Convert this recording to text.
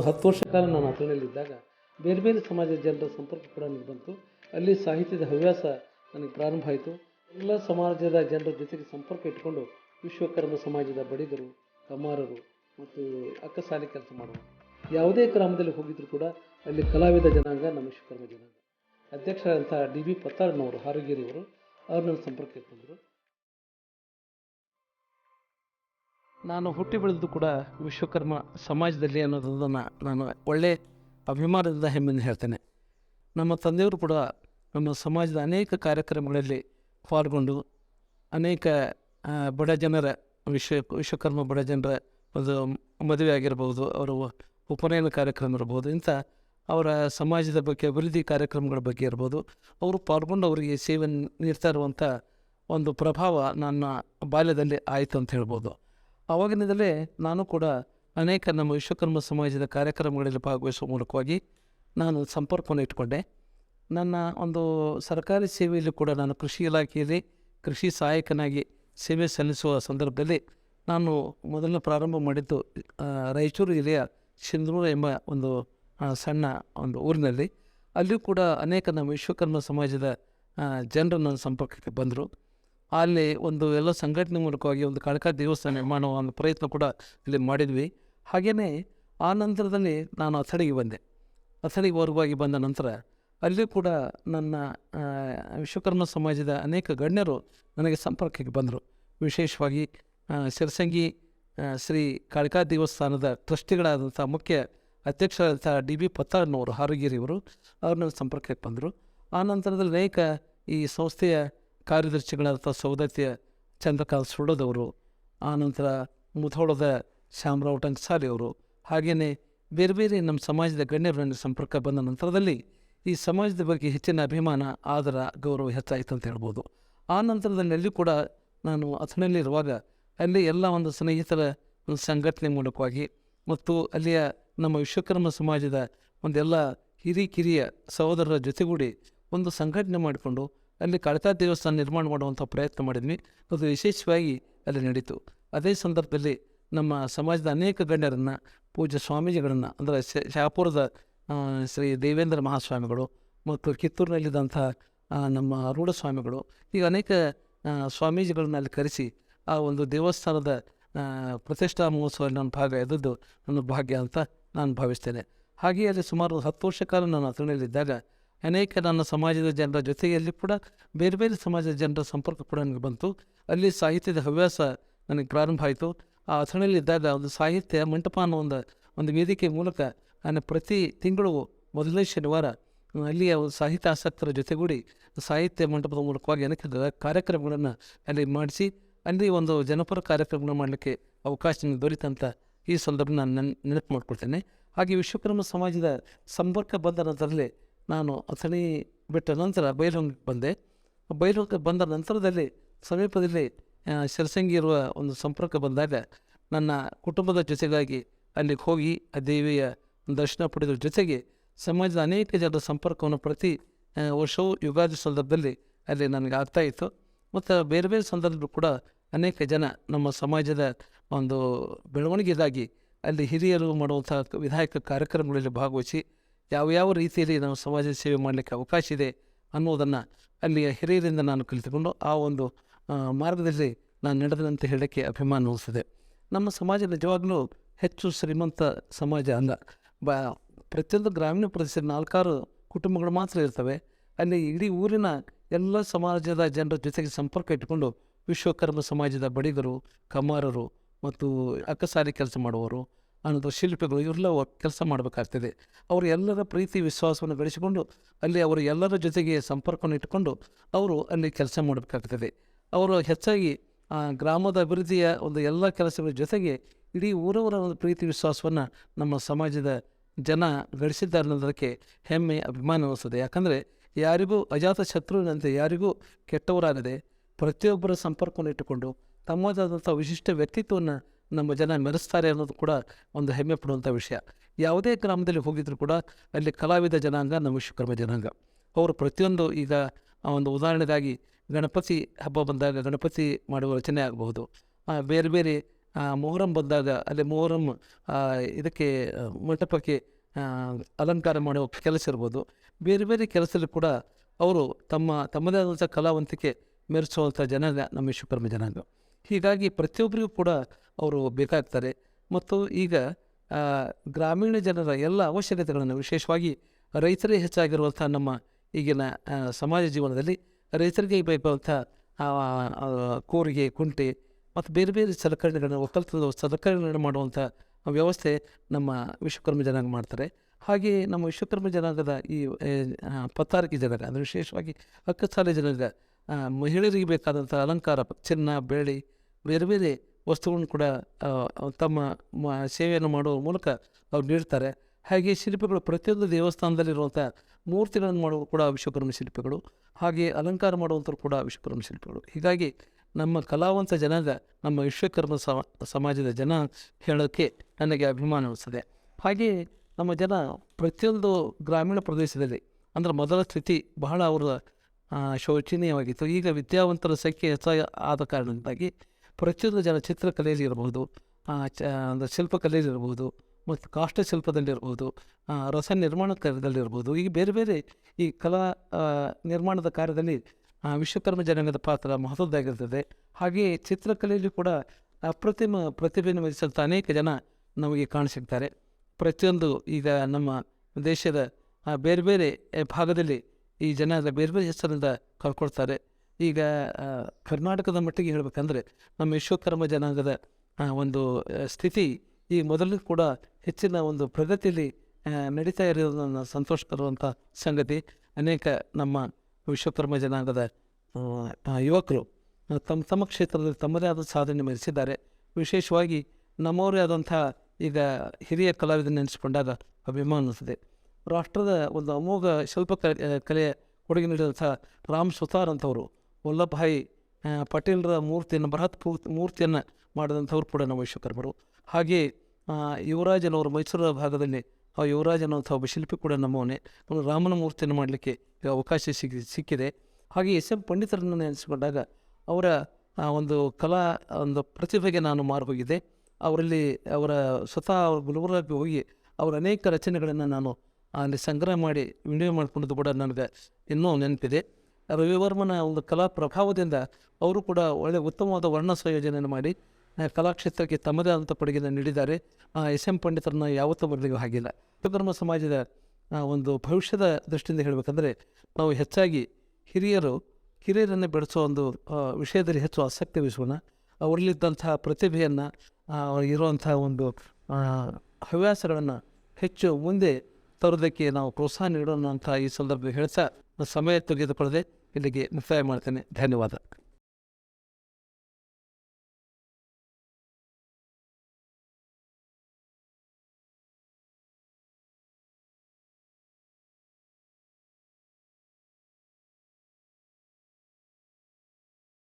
ಹತ್ತು ವರ್ಷ ಕಾಲ ನಾನು ಅಥಣಿಯಲ್ಲಿದ್ದಾಗ ಬೇರೆ ಬೇರೆ ಸಮಾಜದ ಜನರ ಸಂಪರ್ಕ ಕೂಡ ನನಗೆ ಬಂತು. ಅಲ್ಲಿ ಸಾಹಿತ್ಯದ ಹವ್ಯಾಸ ನನಗೆ ಪ್ರಾರಂಭ ಆಯಿತು. ಎಲ್ಲ ಸಮಾಜದ ಜನರ ಜೊತೆಗೆ ಸಂಪರ್ಕ ಇಟ್ಕೊಂಡು ವಿಶ್ವಕರ್ಮ ಸಮಾಜದ ಬಡಿಗರು ಕಮಾರರು ಮತ್ತು ಅಕ್ಕಸಾಲಿ ಕೆಲಸ ಮಾಡುವ ಯಾವುದೇ ಗ್ರಾಮದಲ್ಲಿ ಹೋಗಿದ್ರು ಕೂಡ ಅಲ್ಲಿ ಕಲಾವಿದ ಜನಾಂಗ ನಮ್ಮ ವಿಶ್ವಕರ್ಮ ಜನಾಂಗ. ಅಧ್ಯಕ್ಷರಾದಂಥ ಡಿ ಬಿ ಪತ್ತಾರ್ನವರು, ಹಾರಗೇರಿಯವರು, ಅವ್ರು ನನ್ನ ಸಂಪರ್ಕ ಬಂದರು. ನಾನು ಹುಟ್ಟಿ ಬೆಳೆದು ಕೂಡ ವಿಶ್ವಕರ್ಮ ಸಮಾಜದಲ್ಲಿ ಅನ್ನೋದನ್ನು ನಾನು ಒಳ್ಳೆ ಅಭಿಮಾನದಿಂದ ಹೆಮ್ಮೆಯಿಂದ ಹೇಳ್ತೇನೆ. ನಮ್ಮ ತಂದೆಯವರು ಕೂಡ ನಮ್ಮ ಸಮಾಜದ ಅನೇಕ ಕಾರ್ಯಕ್ರಮಗಳಲ್ಲಿ ಪಾಲ್ಗೊಂಡು ಅನೇಕ ಬಡ ಜನರ ವಿಶ್ವ, ವಿಶ್ವಕರ್ಮ ಬಡ ಜನರ ಒಂದು ಮದುವೆ ಆಗಿರ್ಬೋದು, ಅವರ ಉಪನಯನ ಕಾರ್ಯಕ್ರಮ ಇರ್ಬೋದು, ಇಂಥ ಅವರ ಸಮಾಜದ ಬಗ್ಗೆ, ಅಭಿವೃದ್ಧಿ ಕಾರ್ಯಕ್ರಮಗಳ ಬಗ್ಗೆ ಇರ್ಬೋದು, ಅವರು ಪಾಲ್ಗೊಂಡು ಅವರಿಗೆ ಸೇವೆ ನೀಡ್ತಾ ಇರುವಂಥ ಒಂದು ಪ್ರಭಾವ ನನ್ನ ಬಾಲ್ಯದಲ್ಲಿ ಆಯಿತು ಅಂತ ಹೇಳ್ಬೋದು. ಆವಾಗಿನಿಂದಲೇ ನಾನು ಕೂಡ ಅನೇಕ ನಮ್ಮ ವಿಶ್ವಕರ್ಮ ಸಮಾಜದ ಕಾರ್ಯಕ್ರಮಗಳಲ್ಲಿ ಭಾಗವಹಿಸುವ ಮೂಲಕವಾಗಿ ನಾನು ಸಂಪರ್ಕವನ್ನು ಇಟ್ಕೊಂಡೆ ನನ್ನ ಒಂದು ಸರ್ಕಾರಿ ಸೇವೆಯಲ್ಲಿ ಕೂಡ ನಾನು ಕೃಷಿ ಇಲಾಖೆಯಲ್ಲಿ ಕೃಷಿ ಸಹಾಯಕನಾಗಿ ಸೇವೆ ಸಲ್ಲಿಸುವ ಸಂದರ್ಭದಲ್ಲಿ ನಾನು ಮೊದಲನೇ ಪ್ರಾರಂಭ ಮಾಡಿದ್ದು ರಾಯಚೂರು ಜಿಲ್ಲೆಯ ಸಿಂಧೂರು ಎಂಬ ಒಂದು ಸಣ್ಣ ಒಂದು ಊರಿನಲ್ಲಿ. ಅಲ್ಲಿಯೂ ಕೂಡ ಅನೇಕ ನಮ್ಮ ವಿಶ್ವಕರ್ಮ ಸಮಾಜದ ಜನರನ್ನು ಜನರು ನನ್ನ ಸಂಪರ್ಕಕ್ಕೆ ಬಂದರು. ಅಲ್ಲಿ ಒಂದು ಎಲ್ಲ ಸಂಘಟನೆ ಮೂಲಕವಾಗಿ ಒಂದು ಕಾಳಕ ದೇವಸ್ಥಾನ ನಿರ್ಮಾಣ ಒಂದು ಪ್ರಯತ್ನ ಕೂಡ ಇಲ್ಲಿ ಮಾಡಿದ್ವಿ. ಹಾಗೆಯೇ ಆ ನಂತರದಲ್ಲಿ ನಾನು ಅಥಣಿಗೆ ಬಂದೆ. ಅಥಣಿಗೆ ವರ್ಗವಾಗಿ ಬಂದ ನಂತರ ಅಲ್ಲಿಯೂ ಕೂಡ ನನ್ನ ವಿಶ್ವಕರ್ಮ ಸಮಾಜದ ಅನೇಕ ಗಣ್ಯರು ನನಗೆ ಸಂಪರ್ಕಕ್ಕೆ ಬಂದರು. ವಿಶೇಷವಾಗಿ ಸಿರಸಂಗಿ ಶ್ರೀ ಕಾಳಿಕಾ ದೇವಸ್ಥಾನದ ಟ್ರಸ್ಟಿಗಳಾದಂಥ ಮುಖ್ಯ ಅಧ್ಯಕ್ಷರಾದಂಥ ಡಿ ಬಿ ಪತ್ತಾರ್ನವರು, ಹಾರಗಿರಿಯವರು, ಅವರು ನನ್ನ ಸಂಪರ್ಕಕ್ಕೆ ಬಂದರು. ಆ ನಂತರದಲ್ಲಿ ಅನೇಕ ಈ ಸಂಸ್ಥೆಯ ಕಾರ್ಯದರ್ಶಿಗಳಾದಂಥ ಸೌದತ್ತಿಯ ಚಂದ್ರಕಾಂತ್ ಸುಡದವರು ಆನಂತರ ಮುಧೋಳದ ಶ್ಯಾಮರಾವ್ ಟಂಕ್ಸಾಲಿ ಅವರು ಹಾಗೆಯೇ ಬೇರೆ ಬೇರೆ ನಮ್ಮ ಸಮಾಜದ ಗಣ್ಯರು ನನಗೆ ಸಂಪರ್ಕ ಬಂದ ನಂತರದಲ್ಲಿ ಈ ಸಮಾಜದ ಬಗ್ಗೆ ಹೆಚ್ಚಿನ ಅಭಿಮಾನ, ಆದರ, ಗೌರವ ಹೆಚ್ಚಾಯಿತು ಅಂತ ಹೇಳ್ಬೋದು. ಆ ನಂತರದಲ್ಲಿ ಕೂಡ ನಾನು ಅಥಣಿಯಲ್ಲಿರುವಾಗ ಅಲ್ಲಿ ಎಲ್ಲ ಒಂದು ಸ್ನೇಹಿತರ ಒಂದು ಸಂಘಟನೆ ಮೂಲಕವಾಗಿ ಮತ್ತು ಅಲ್ಲಿಯ ನಮ್ಮ ವಿಶ್ವಕರ್ಮ ಸಮಾಜದ ಒಂದೆಲ್ಲ ಹಿರಿ ಕಿರಿಯ ಸಹೋದರರ ಜೊತೆಗೂಡಿ ಒಂದು ಸಂಘಟನೆ ಮಾಡಿಕೊಂಡು ಅಲ್ಲಿ ಕಳತಾ ದೇವಸ್ಥಾನ ನಿರ್ಮಾಣ ಮಾಡುವಂಥ ಪ್ರಯತ್ನ ಮಾಡಿದ್ವಿ. ಅದು ವಿಶೇಷವಾಗಿ ಅಲ್ಲಿ ನಡೀತು. ಅದೇ ಸಂದರ್ಭದಲ್ಲಿ ನಮ್ಮ ಸಮಾಜದ ಅನೇಕ ಗಣ್ಯರನ್ನು, ಪೂಜ್ಯ ಸ್ವಾಮೀಜಿಗಳನ್ನು, ಅಂದರೆ ಶಾಪುರದ ಶ್ರೀ ದೇವೇಂದ್ರ ಮಹಾಸ್ವಾಮಿಗಳು ಮತ್ತು ಕಿತ್ತೂರಿನಲ್ಲಿದ್ದಂಥ ನಮ್ಮ ಅರೂಢ ಸ್ವಾಮಿಗಳು ಈಗ ಅನೇಕ ಸ್ವಾಮೀಜಿಗಳನ್ನ ಅಲ್ಲಿ ಕರೆಸಿ ಆ ಒಂದು ದೇವಸ್ಥಾನದ ಪ್ರತಿಷ್ಠಾ ಮಹೋತ್ಸವದಲ್ಲಿ ನಾನು ಭಾಗ ಎದ್ದದ್ದು ನನ್ನ ಭಾಗ್ಯ ಅಂತ ನಾನು ಭಾವಿಸ್ತೇನೆ. ಹಾಗೆಯೇ ಅಲ್ಲಿ ಸುಮಾರು ಹತ್ತು ವರ್ಷ ಕಾಲ ನಾನು ಅಥಣಿಯಲ್ಲಿದ್ದಾಗ ಅನೇಕ ನನ್ನ ಸಮಾಜದ ಜನರ ಜೊತೆಯಲ್ಲಿ ಕೂಡ ಬೇರೆ ಬೇರೆ ಸಮಾಜದ ಜನರ ಸಂಪರ್ಕ ಕೂಡ ನನಗೆ ಬಂತು. ಅಲ್ಲಿ ಸಾಹಿತ್ಯದ ಹವ್ಯಾಸ ನನಗೆ ಪ್ರಾರಂಭ ಆಯಿತು. ಆ ಇದ್ದಾಗ ಒಂದು ಸಾಹಿತ್ಯ ಮಂಟಪ ಅನ್ನೋ ಒಂದು ಒಂದು ವೇದಿಕೆ ಮೂಲಕ ನಾನು ಪ್ರತಿ ತಿಂಗಳು ಮೊದಲನೇ ಶನಿವಾರ ಅಲ್ಲಿಯ ಸಾಹಿತ್ಯ ಆಸಕ್ತರ ಜೊತೆಗೂಡಿ ಸಾಹಿತ್ಯ ಮಂಟಪದ ಮೂಲಕವಾಗಿ ಅನೇಕ ಕಾರ್ಯಕ್ರಮಗಳನ್ನು ಅಲ್ಲಿ ಮಾಡಿಸಿ, ಅಲ್ಲಿ ಒಂದು ಜನಪರ ಕಾರ್ಯಕ್ರಮಗಳನ್ನು ಮಾಡಲಿಕ್ಕೆ ಅವಕಾಶ ದೊರೀತಂತ ಈ ಸಂದರ್ಭ ನೆನ್, ನೆನಪು ಮಾಡ್ಕೊಳ್ತೇನೆ. ಹಾಗೆ ವಿಶ್ವಕರ್ಮ ಸಮಾಜದ ಸಂಪರ್ಕ ಬಂದ ನಂತರದಲ್ಲಿ ನಾನು ಅಥಣಿ ಬಿಟ್ಟ ನಂತರ ಬೈಲಹೊಂಗಕ್ಕೆ ಬಂದೆ. ಬೈಲಹೊಂಗಕ್ಕೆ ಬಂದ ನಂತರದಲ್ಲಿ ಸಮೀಪದಲ್ಲಿ ಶಿರಸಂಗಿ ಇರುವ ಒಂದು ಸಂಪರ್ಕ ಬಂದಾಗ ನನ್ನ ಕುಟುಂಬದ ಜೊತೆಗಾಗಿ ಅಲ್ಲಿಗೆ ಹೋಗಿ ಆ ದೇವಿಯ ದರ್ಶನ ಪಡೆದ ಜೊತೆಗೆ ಸಮಾಜದ ಅನೇಕ ಜನರ ಸಂಪರ್ಕವನ್ನು ಪ್ರತಿ ವರ್ಷವೂ ಯುಗಾದಿ ಸಂದರ್ಭದಲ್ಲಿ ಅಲ್ಲಿ ನನಗೆ ಆಗ್ತಾಯಿತ್ತು ಮತ್ತು ಬೇರೆ ಬೇರೆ ಸಂದರ್ಭದಲ್ಲೂ ಕೂಡ ಅನೇಕ ಜನ ನಮ್ಮ ಸಮಾಜದ ಒಂದು ಬೆಳವಣಿಗೆಗಾಗಿ ಅಲ್ಲಿ ಹಿರಿಯರು ಮಾಡುವಂಥ ವಿಧಾಯಕ ಕಾರ್ಯಕ್ರಮಗಳಲ್ಲಿ ಭಾಗವಹಿಸಿ ಯಾವ ಯಾವ ರೀತಿಯಲ್ಲಿ ನಾವು ಸಮಾಜ ಸೇವೆ ಮಾಡಲಿಕ್ಕೆ ಅವಕಾಶ ಇದೆ ಅನ್ನೋದನ್ನು ಅಲ್ಲಿಯ ಹಿರಿಯರಿಂದ ನಾನು ಕಲಿತುಕೊಂಡು ಆ ಒಂದು ಮಾರ್ಗದಲ್ಲಿ ನಾನು ನಡೆದನಂತೆ ಹೇಳೋಕ್ಕೆ ಅಭಿಮಾನ ಅನಿಸ್ತದೆ ನಮ್ಮ ಸಮಾಜ ನಿಜವಾಗಲೂ ಹೆಚ್ಚು ಶ್ರೀಮಂತ ಸಮಾಜ ಅಂದ ಬ, ಪ್ರತಿಯೊಂದು ಗ್ರಾಮೀಣ ಪ್ರದೇಶದ ನಾಲ್ಕಾರು ಕುಟುಂಬಗಳು ಮಾತ್ರ ಇರ್ತವೆ. ಅಲ್ಲಿ ಇಡೀ ಊರಿನ ಎಲ್ಲ ಸಮಾಜದ ಜನರ ಜೊತೆಗೆ ಸಂಪರ್ಕ ಇಟ್ಟುಕೊಂಡು ವಿಶ್ವಕರ್ಮ ಸಮಾಜದ ಬಡಿಗರು, ಕಮಾರರು ಮತ್ತು ಅಕ್ಕಸಾರಿ ಕೆಲಸ ಮಾಡುವವರು ಅನ್ನೋದು ಶಿಲ್ಪಿಗಳು ಇವರೆಲ್ಲ ಕೆಲಸ ಮಾಡಬೇಕಾಗ್ತದೆ. ಅವರು ಎಲ್ಲರ ಪ್ರೀತಿ, ವಿಶ್ವಾಸವನ್ನು ಬೆಳೆಸಿಕೊಂಡು ಅಲ್ಲಿ ಅವರು ಎಲ್ಲರ ಜೊತೆಗೆ ಸಂಪರ್ಕವನ್ನು ಇಟ್ಟುಕೊಂಡು ಅವರು ಅಲ್ಲಿ ಕೆಲಸ ಮಾಡಬೇಕಾಗ್ತದೆ. ಅವರು ಹೆಚ್ಚಾಗಿ ಗ್ರಾಮದ ಅಭಿವೃದ್ಧಿಯ ಒಂದು ಎಲ್ಲ ಕೆಲಸಗಳ ಜೊತೆಗೆ ಇಡೀ ಊರವರ ಒಂದು ಪ್ರೀತಿ, ವಿಶ್ವಾಸವನ್ನು ನಮ್ಮ ಸಮಾಜದ ಜನ ಗಳಿಸಿದ್ದಾರೆ ಅನ್ನೋದಕ್ಕೆ ಹೆಮ್ಮೆ, ಅಭಿಮಾನ ಅನಿಸ್ತದೆ ಯಾಕಂದರೆ ಯಾರಿಗೂ ಅಜಾತ ಶತ್ರುವಿನಂತೆ ಯಾರಿಗೂ ಕೆಟ್ಟವರಾಗದೆ ಪ್ರತಿಯೊಬ್ಬರ ಸಂಪರ್ಕವನ್ನು ಇಟ್ಟುಕೊಂಡು ತಮ್ಮದಾದಂಥ ವಿಶಿಷ್ಟ ವ್ಯಕ್ತಿತ್ವವನ್ನು ನಮ್ಮ ಜನ ಮೆರೆಸ್ತಾರೆ ಅನ್ನೋದು ಕೂಡ ಒಂದು ಹೆಮ್ಮೆ ಪಡುವಂಥ ವಿಷಯ. ಯಾವುದೇ ಗ್ರಾಮದಲ್ಲಿ ಹೋಗಿದ್ರು ಕೂಡ ಅಲ್ಲಿ ಕಲಾವಿದ ಜನಾಂಗ, ನಮ್ಮ ವಿಶ್ವಕರ್ಮ ಜನಾಂಗ. ಅವರು ಪ್ರತಿಯೊಂದು ಈಗ ಒಂದು ಉದಾಹರಣೆಗಾಗಿ ಗಣಪತಿ ಹಬ್ಬ ಬಂದಾಗ ಗಣಪತಿ ಮಾಡುವ ರಚನೆ ಆಗಬಹುದು. ಬೇರೆ ಬೇರೆ ಮೊಹರಂ ಬಂದಾಗ ಅಲ್ಲಿ ಮೊಹರಂ ಇದಕ್ಕೆ, ಮಂಟಪಕ್ಕೆ ಅಲಂಕಾರ ಮಾಡುವ ಕೆಲಸ ಇರ್ಬೋದು. ಬೇರೆ ಬೇರೆ ಕೆಲಸದಲ್ಲಿ ಕೂಡ ಅವರು ತಮ್ಮ ತಮ್ಮದೇ ಆದಂಥ ಕಲಾವಂತಿಕೆ ಮೆರೆಸುವಂಥ ಜನಾಂಗ ನಮ್ಮ ವಿಶ್ವಕರ್ಮ ಜನಾಂಗ. ಹೀಗಾಗಿ ಪ್ರತಿಯೊಬ್ಬರಿಗೂ ಕೂಡ ಅವರು ಬೇಕಾಗ್ತಾರೆ. ಮತ್ತು ಈಗ ಗ್ರಾಮೀಣ ಜನರ ಎಲ್ಲ ಅವಶ್ಯಕತೆಗಳನ್ನು ವಿಶೇಷವಾಗಿ ರೈತರೇ ಹೆಚ್ಚಾಗಿರುವಂಥ ನಮ್ಮ ಈಗಿನ ಸಮಾಜ ಜೀವನದಲ್ಲಿ ರೈತರಿಗೆ ಬೇಕಾದಂಥ ಕೂರಿಗೆ, ಕುಂಟೆ ಮತ್ತು ಬೇರೆ ಬೇರೆ ಸಲಕರಣೆಗಳನ್ನು, ಒಕ್ಕಲ್ತನದ ಸಲಕರಣೆಗಳನ್ನು ಮಾಡುವಂಥ ವ್ಯವಸ್ಥೆ ನಮ್ಮ ವಿಶ್ವಕರ್ಮ ಜನಾಂಗ ಮಾಡ್ತಾರೆ. ಹಾಗೆಯೇ ನಮ್ಮ ವಿಶ್ವಕರ್ಮ ಜನಾಂಗದ ಈ ಪತ್ತಾರಿಕೆ ಜನಾಂಗ ಅಂದರೆ ವಿಶೇಷವಾಗಿ ಅಕ್ಕಸಾಲೆ ಜನಾಂಗ ಮಹಿಳೆಯರಿಗೆ ಬೇಕಾದಂಥ ಅಲಂಕಾರ, ಚಿನ್ನ, ಬೆಳ್ಳಿ ಬೇರೆ ಬೇರೆ ವಸ್ತುಗಳನ್ನು ಕೂಡ ತಮ್ಮ ಸೇವೆಯನ್ನು ಮಾಡುವ ಮೂಲಕ ಅವ್ರು ನೀಡ್ತಾರೆ. ಹಾಗೆ ಶಿಲ್ಪಿಗಳು ಪ್ರತಿಯೊಂದು ದೇವಸ್ಥಾನದಲ್ಲಿರುವಂಥ ಮೂರ್ತಿಗಳನ್ನು ಮಾಡುವ ಕೂಡ ವಿಶ್ವಕರ್ಮ ಶಿಲ್ಪಿಗಳು, ಹಾಗೆ ಅಲಂಕಾರ ಮಾಡುವಂಥವ್ರು ಕೂಡ ವಿಶ್ವಕರ್ಮ ಶಿಲ್ಪಿಗಳು. ಹೀಗಾಗಿ ನಮ್ಮ ಕಲಾವಂತ ಜನದ ನಮ್ಮ ವಿಶ್ವಕರ್ಮ ಸಮ, ಸಮಾಜದ ಜನ ಹೇಳೋಕ್ಕೆ ನನಗೆ ಅಭಿಮಾನ ಅನಿಸ್ತದೆ. ಹಾಗೆಯೇ ನಮ್ಮ ಜನ ಪ್ರತಿಯೊಂದು ಗ್ರಾಮೀಣ ಪ್ರದೇಶದಲ್ಲಿ, ಅಂದರೆ ಮೊದಲ ಸ್ಥಿತಿ ಬಹಳ ಅವರ ಶೋಚನೀಯವಾಗಿತ್ತು. ಈಗ ವಿದ್ಯಾವಂತರ ಸಂಖ್ಯೆ ಹೆಚ್ಚಾಗಿ ಆದ ಕಾರಣದಿಂದಾಗಿ ಪ್ರತಿಯೊಂದು ಜನ ಚಿತ್ರಕಲೆಯಲ್ಲಿ ಇರಬಹುದು ಚ, ಅಂದರೆ ಶಿಲ್ಪಕಲೆಯಲ್ಲಿ ಇರಬಹುದು, ಮತ್ತು ಕಾಷ್ಟಶಿಲ್ಪದಲ್ಲಿರ್ಬೋದು ರಸ ನಿರ್ಮಾಣ ಕಾರ್ಯದಲ್ಲಿರ್ಬೋದು ಈ ಬೇರೆ ಬೇರೆ ಈ ಕಲಾ ನಿರ್ಮಾಣದ ಕಾರ್ಯದಲ್ಲಿ ವಿಶ್ವಕರ್ಮ ಜನಾಂಗದ ಪಾತ್ರ ಮಹತ್ವದ್ದಾಗಿರ್ತದೆ. ಹಾಗೆಯೇ ಚಿತ್ರಕಲೆಯಲ್ಲಿ ಕೂಡ ಅಪ್ರತಿಮ ಪ್ರತಿಭೆಯನ್ನು ಅನೇಕ ಜನ ನಮಗೆ ಕಾಣಸಿಗ್ತಾರೆ ಪ್ರತಿಯೊಂದು ಈಗ ನಮ್ಮ ದೇಶದ ಬೇರೆ ಬೇರೆ ಭಾಗದಲ್ಲಿ ಈ ಜನ ಬೇರೆ ಬೇರೆ ಹೆಸರಿಂದ ಕಳ್ಕೊಳ್ತಾರೆ. ಈಗ ಕರ್ನಾಟಕದ ಮಟ್ಟಿಗೆ ಹೇಳಬೇಕಂದ್ರೆ ನಮ್ಮ ವಿಶ್ವಕರ್ಮ ಜನಾಂಗದ ಒಂದು ಸ್ಥಿತಿ ಈ ಮೊದಲು ಕೂಡ ಹೆಚ್ಚಿನ ಒಂದು ಪ್ರಗತಿಯಲ್ಲಿ ನಡಿತಾ ಇರೋದನ್ನು ಸಂತೋಷಕರುವಂಥ ಸಂಗತಿ. ಅನೇಕ ನಮ್ಮ ವಿಶ್ವಕರ್ಮ ಜನಾಂಗದ ಯುವಕರು ತಮ್ಮ ತಮ್ಮ ಕ್ಷೇತ್ರದಲ್ಲಿ ತಮ್ಮದೇ ಆದ ಸಾಧನೆ ಮೆರೆಸಿದ್ದಾರೆ. ವಿಶೇಷವಾಗಿ ನಮ್ಮವರೇ ಆದಂಥ ಈಗ ಹಿರಿಯ ಕಲಾವಿದ ನೆನೆಸಿಕೊಂಡಾಗ ಅಭಿಮಾನ ಅನಿಸ್ತದೆ ರಾಷ್ಟ್ರದ ಒಂದು ಅಮೋಘ ಶಿಲ್ಪ ಕಲೆ ಕೊಡುಗೆ ನೀಡಿದಂಥ ರಾಮ್ ಸುತಾರ್ ಅಂತವರು ವಲ್ಲಭಾಯಿ ಪಟೇಲ್ರ ಮೂರ್ತಿಯನ್ನು, ಬೃಹತ್ ಮೂರ್ತಿಯನ್ನು ಮಾಡಿದಂಥವ್ರು ಕೂಡ ನಮ್ಮ ವಿಶ್ವಕರ್ಮರು. ಹಾಗೆ ಯುವರಾಜನವರು ಮೈಸೂರು ಭಾಗದಲ್ಲಿ, ಆ ಯುವರಾಜ್ ಅನ್ನುವಂಥ ಒಬ್ಬ ಶಿಲ್ಪಿ ಕೂಡ ನಮ್ಮವನೇ. ಅವನು ರಾಮನ ಮೂರ್ತಿಯನ್ನು ಮಾಡಲಿಕ್ಕೆ ಅವಕಾಶ ಸಿಕ್ಕಿ ಸಿಕ್ಕಿದೆ. ಹಾಗೆ ಎಸ್ ಎಂ ಪಂಡಿತರನ್ನು ನೆನೆಸಿಕೊಂಡಾಗ ಅವರ ಒಂದು ಕಲಾ, ಒಂದು ಪ್ರತಿಭೆಗೆ ನಾನು ಮಾರು ಹೋಗಿದ್ದೆ ಅವರಲ್ಲಿ ಅವರ ಸ್ವತಃ ಅವ್ರ ಗುಲ್ಬರ್ಗಕ್ಕೆ ಹೋಗಿ ಅವರ ಅನೇಕ ರಚನೆಗಳನ್ನು ನಾನು ಅಲ್ಲಿ ಸಂಗ್ರಹ ಮಾಡಿ ವಿಡಿಯೋ ಮಾಡಿಕೊಂಡಿದ್ದು ಕೂಡ ನನಗೆ ಇನ್ನೂ ನೆನಪಿದೆ. ರವಿವರ್ಮನ ಒಂದು ಕಲಾ ಪ್ರಭಾವದಿಂದ ಅವರು ಕೂಡ ಒಳ್ಳೆಯ ಉತ್ತಮವಾದ ವರ್ಣ ಸಂಯೋಜನೆಯನ್ನು ಮಾಡಿ ಕಲಾಕ್ಷೇತ್ರಕ್ಕೆ ತಮ್ಮದೇ ಆದಂಥ ಕೊಡುಗೆಯನ್ನು ನೀಡಿದ್ದಾರೆ. ಎಸ್ ಎಂ ಪಂಡಿತರನ್ನು ಯಾವತ್ತೂ ಬರಲಿಗೂ ಹಾಗಿಲ್ಲ. ವಿಶ್ವಕರ್ಮ ಸಮಾಜದ ಒಂದು ಭವಿಷ್ಯದ ದೃಷ್ಟಿಯಿಂದ ಹೇಳಬೇಕಂದ್ರೆ, ನಾವು ಹೆಚ್ಚಾಗಿ ಹಿರಿಯರು ಹಿರಿಯರನ್ನು ಬೆಳೆಸೋ ಒಂದು ವಿಷಯದಲ್ಲಿ ಹೆಚ್ಚು ಆಸಕ್ತಿ ವಹಿಸೋಣ. ಅವರಲ್ಲಿದ್ದಂಥ ಪ್ರತಿಭೆಯನ್ನು ಇರುವಂಥ ಒಂದು ಹವ್ಯಾಸಗಳನ್ನು ಹೆಚ್ಚು ಮುಂದೆ ತರೋದಕ್ಕೆ ನಾವು ಪ್ರೋತ್ಸಾಹ ನೀಡೋಣ ಅಂತ ಈ ಸಂದರ್ಭದಲ್ಲಿ ಹೇಳ್ತಾ ಸಮಯ ತೆಗೆದುಕೊಳ್ಳದೆ ಇಲ್ಲಿಗೆ ಮುಕ್ತಾಯ ಮಾಡ್ತೇನೆ. ಧನ್ಯವಾದ.